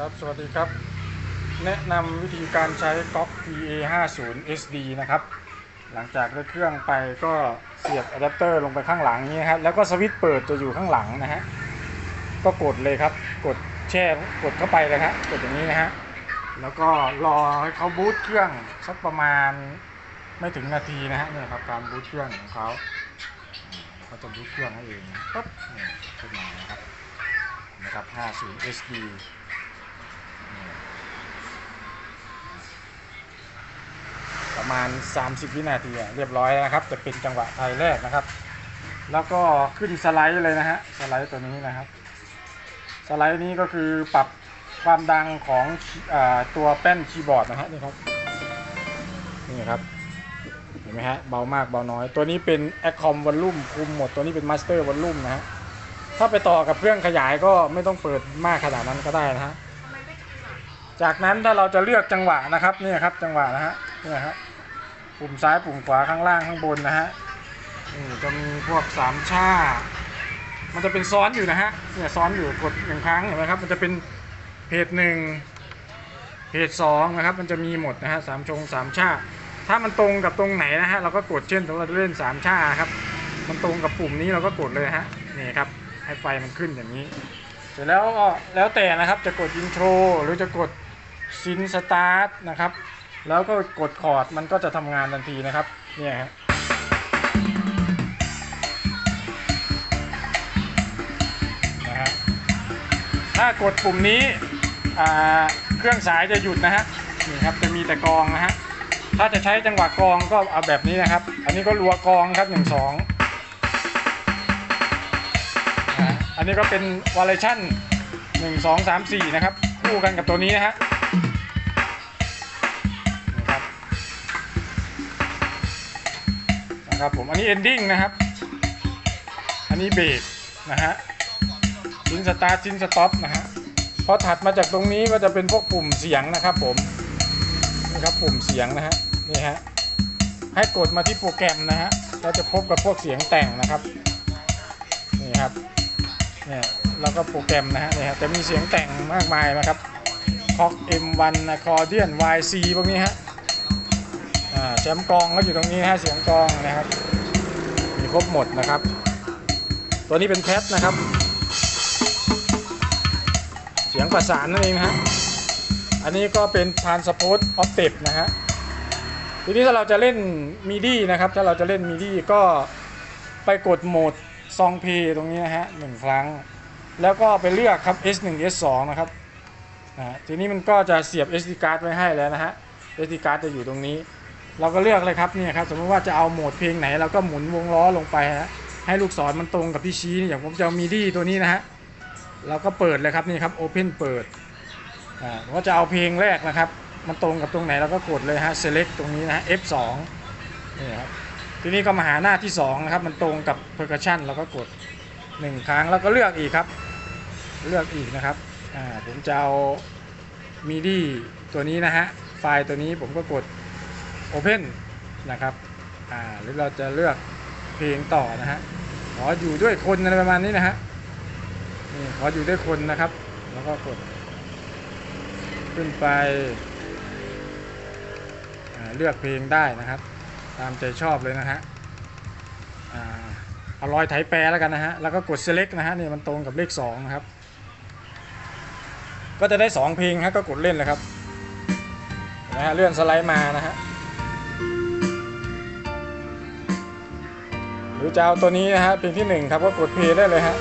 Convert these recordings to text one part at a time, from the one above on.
ครับ สวัสดีครับ แนะนำวิธีการใช้ก๊อก PA 5 0 SD นะครับ หลังจากได้เครื่องไปก็เสียบอะแดปเตอร์ลงไปข้างหลังนี้ครับแล้วก็สวิตช์เปิดจะอยู่ข้างหลังนะฮะ ก็กดเลยครับ กดแช่ กดเข้าไปเลยครกดอย่างนี้นะฮะ แล้วก็รอให้เขาบูตเครื่องสักประมาณไม่ถึงนาทีนะฮะเนี่ยครับการบูตเครื่องของเขาเขาจะบูตเครื่องให้เองปั๊บเนี่ยขึ้นมานะครับนะครับ 50 SD ประมาณ 30 วินาทีเรียบร้อยแล้วนะครับ จะเป็นจังหวะไทยแรกนะครับ แล้วก็ขึ้นสไลด์เลยนะฮะสไลด์ตัวนี้นะครับ สไลด์นี้ก็คือปรับความดังของอตัวแป้นคีย์บอร์ดนะฮะนี่ครับนี่ครับเห็นไหมฮะเบามากเบาน้อย ตัวนี้เป็น Acom Volume คุมหมดตัวนี้เป็น Master Volume นะฮะถ้าไปต่อกับเครื่องขยายก็ไม่ต้องเปิดมากขนาดนั้นก็ได้นะฮะ จากนั้นถ้าเราจะเลือกจังหวะนะครับนี่ครับจังหวะนะฮะนี่ฮะปุ่มซ้ายปุ่มขวาข้างล่างข้างบนนะฮะนี่จะมีพวกสามชามันจะเป็นซ้อนอยู่นะฮะเนี่ยซ้อนอยู่กดหนึ่งครั้งเห็นไหมครับ มันจะเป็นเพจหนึ่งเพจสองนะครับ มันจะมีหมดนะฮะสามชงสามชาถ้ามันตรงกับตรงไหนนะฮะเราก็กดเช่นเราเล่นสามชาครับ มันตรงกับปุ่มนี้เราก็กดเลยฮะนี่ครับให้ไฟมันขึ้นอย่างนี้ เสร็จแล้วก็แล้วแต่นะครับจะกดอินโทรหรือจะกด ซินสตาร์ทนะครับ แล้วก็กดคอร์ดมันก็จะทำงานทันทีนะครับ เนี่ยครับนะฮะถ้ากดปุ่มนี้เครื่องสายจะหยุดนะฮะนี่ครับจะมีแต่กองนะฮะถ้าจะใช้จังหวะกองก็เอาแบบนี้นะครับ อันนี้ก็รัวกองครับหนึ่งสองอันนี้ก็เป็นวาเลชั่นหนึ่งสองสามสี่นะครับ คู่กันกับตัวนี้นะฮะ นะครับผมอันนี้ ending นะครับ อันนี้เบรกนะฮะชิ้นสตาร์ทชิ้นสต็อปนะฮะพอถัดมาจากตรงนี้ก็จะเป็นพวกปุ่มเสียงนะครับผมนี่ครับปุ่มเสียงนะฮะนี่ฮะให้กดมาที่โปรแกรมนะฮะเราจะพบกับพวกเสียงแต่งนะครับนี่ครับเนี่ยแล้วก็โปรแกรมนะฮะนี่ฮะจะมีเสียงแต่งมากมายนะครับคอก M1 Accordion YC พวกนี้ฮะ แชมป์กองก็อยู่ตรงนี้ฮะเสียงกองนะครับ มีครบหมดนะครับ ตัวนี้เป็นแพทนะครับ เสียงประสานนั่นเองนะฮะอันนี้ก็เป็นพานสปอร์ตออฟเทนะฮะทีนี้ถ้าเราจะเล่นมิดี้นะครับ ถ้าเราจะเล่นมิดี้ก็ไปกดโหมดซองเพตรงนี้นะฮะหนึ่งครั้ง แล้วก็ไปเลือกครับ S1 S2 นะครับนะทีนี้มันก็จะเสียบ SD card ไว้ให้แล้วนะฮะ SD card จะอยู่ตรงนี้ เราก็เลือกเลยครับเนี่ยครับสมมติว่าจะเอาโหมดเพลงไหนเราก็หมุนวงล้อลงไปฮะให้ลูกศรมันตรงกับที่ชี้อย่างผมจะเอามิดี้ตัวนี้นะฮะเราก็เปิดเลยครับนี่ครับ Open เปิดอ่าว่าจะเอาเพลงแรกนะครับ มันตรงกับตรงไหนเราก็กดเลยฮะ select ตรงนี้นะฮะ F2 นี่ครับทีนี้ก็มาหาหน้าที่2นะครับมันตรงกับ percussion เราก็กด 1 ครั้งแล้วก็เลือกอีกครับ เลือกอีกนะครับอ่าผมจะเอา MIDI ตัวนี้นะฮะไฟล์ตัวนี้ผมก็กด Open นะครับอ่าหรือเราจะเลือกเพลงต่อนะฮะขออยู่ด้วยคนอะไรประมาณนี้นะฮะนี่ขออยู่ด้วยคนนะครับ แล้วก็กด ขึ้นไปเลือกเพลงได้นะครับ ตามใจชอบเลยนะฮะอ่าเอารอยไถแปรแล้วกันนะฮะแล้วก็กด select นะฮะนี่มันตรงกับเลข2นะครับก็จะได้ 2 เพลงฮะก็กดเล่นเลยครับนะฮะเลื่อนสไลด์มานะฮะ รือจะเอาตัวนี้นะฮะเพลงที่หนึ่งครับก็กดเพลย์ได้เลยฮะ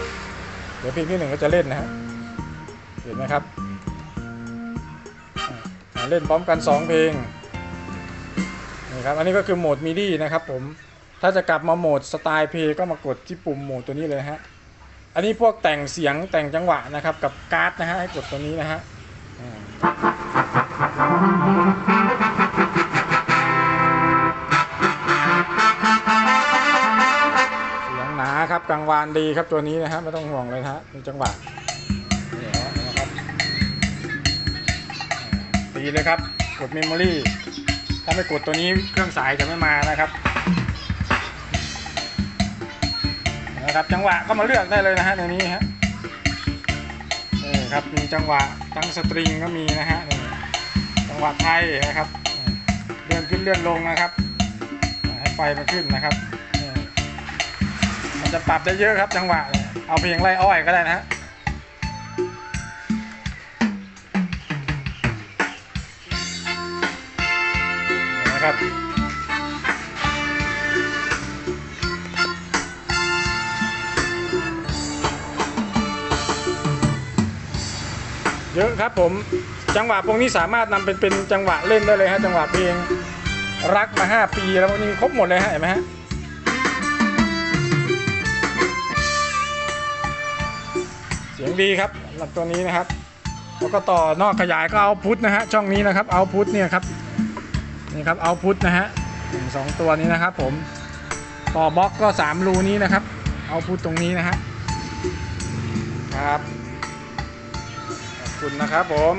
เดี๋ยวเพลงที่หนึ่งก็จะเล่นนะฮะเห็นไหมครับเล่นพร้อมกัน 2 เพลงนี่ครับอันนี้ก็คือโหมดมิดี้นะครับผมถ้าจะกลับมาโหมดสไตล์เพลงก็มากดที่ปุ่มโหมดตัวนี้เลยฮะอันนี้พวกแต่งเสียงแต่งจังหวะนะครับกับการ์ดนะฮะให้กดตัวนี้นะฮะ กลางวานดีครับตัวนี้นะฮะไม่ต้องห่วงเลยฮะมีจังหวะนี่นะครับดีเลยครับกดเมมโมรี่ถ้าไม่กดตัวนี้เครื่องสายจะไม่มานะครับนะครับ จังหวะก็มาเลือกได้เลยนะฮะในนี้ฮะนี่ครับมีจังหวะทั้งสตริงก็มีนะฮะจังหวะไทยนะครับเลื่อนขึ้นเลื่อนลงนะครับให้ไฟมันขึ้นนะครับ จะปรับได้เยอะครับจังหวะ เอาเพลงไล่อ้อยก็ได้นะฮะนี่นะครับเยอะครับผมจังหวะพวกนี้สามารถนำเป็นเป็นจังหวะเล่นได้เลยฮะจังหวะเพลงรักมา 5 ปีแล้วพวกนี้ครบหมดเลยฮะเห็นไหมฮะ สียงดีครับหลับตัวนี้นะครับ แล้วก็ต่อนอกขยายก็เอาพุทนะฮะช่องนี้นะครับเอาพุทเนี่ยครับนี่ครับเอาพุทนะฮะหนึ่งสองตัวนี้นะครับ ผมต่อบล็อกก็3รูนี้นะครับเอาพุทตรงนี้นะฮะครับขอบคุณนะครับผม